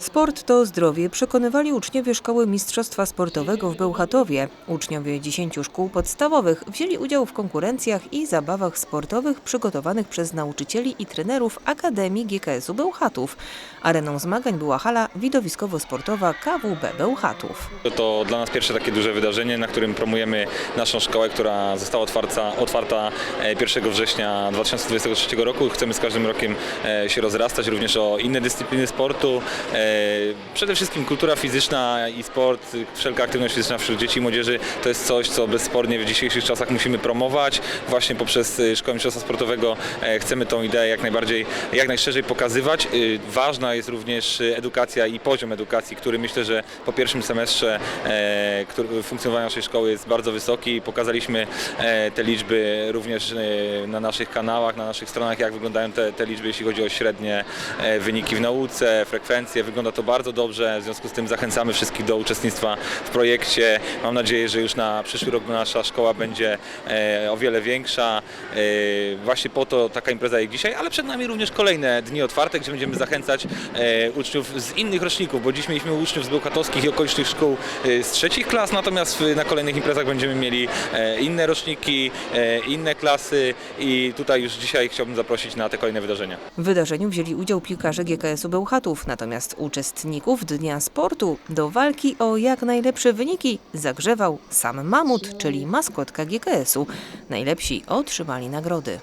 Sport to zdrowie przekonywali uczniowie Szkoły Mistrzostwa Sportowego w Bełchatowie. Uczniowie 10 szkół podstawowych wzięli udział w konkurencjach i zabawach sportowych przygotowanych przez nauczycieli i trenerów Akademii GKS-u Bełchatów. Areną zmagań była hala widowiskowo-sportowa KWB Bełchatów. To dla nas pierwsze takie duże wydarzenie, na którym promujemy naszą szkołę, która została otwarta, otwarta e, 1 września 2023 roku. Chcemy z każdym rokiem e, się rozrastać również o inne dyscypliny sportu. E, Przede wszystkim kultura fizyczna i sport, wszelka aktywność fizyczna wśród dzieci i młodzieży to jest coś, co bezspornie w dzisiejszych czasach musimy promować. Właśnie poprzez e, Szkołę Mistrzostwa Sportowego e, chcemy tą ideę jak najbardziej, jak najszerzej pokazywać. Ważna jest również edukacja i poziom edukacji, który myślę, że po pierwszym semestrze funkcjonowania naszej szkoły jest bardzo wysoki. Pokazaliśmy te liczby również na naszych kanałach, na naszych stronach, jak wyglądają te, te liczby, jeśli chodzi o średnie wyniki w nauce, frekwencje. Wygląda to bardzo dobrze, w związku z tym zachęcamy wszystkich do uczestnictwa w projekcie. Mam nadzieję, że już na przyszły rok nasza szkoła będzie e, o wiele większa. E, Właśnie po to taka impreza jak dzisiaj, ale przed nami również kolejne dni otwarte, gdzie będziemy zachęcać e, uczniów z innych roczników, bo dziś mieliśmy uczniów z bełchatowskich i okolicznych szkół z trzecich klas, natomiast na kolejnych imprezach będziemy mieli inne roczniki, inne klasy i tutaj już dzisiaj chciałbym zaprosić na te kolejne wydarzenia. W wydarzeniu wzięli udział piłkarze GKS-u Bełchatów, natomiast uczestników Dnia Sportu do walki o jak najlepsze wyniki zagrzewał sam Mamut, czyli maskotka GKS-u. Najlepsi otrzymali nagrody.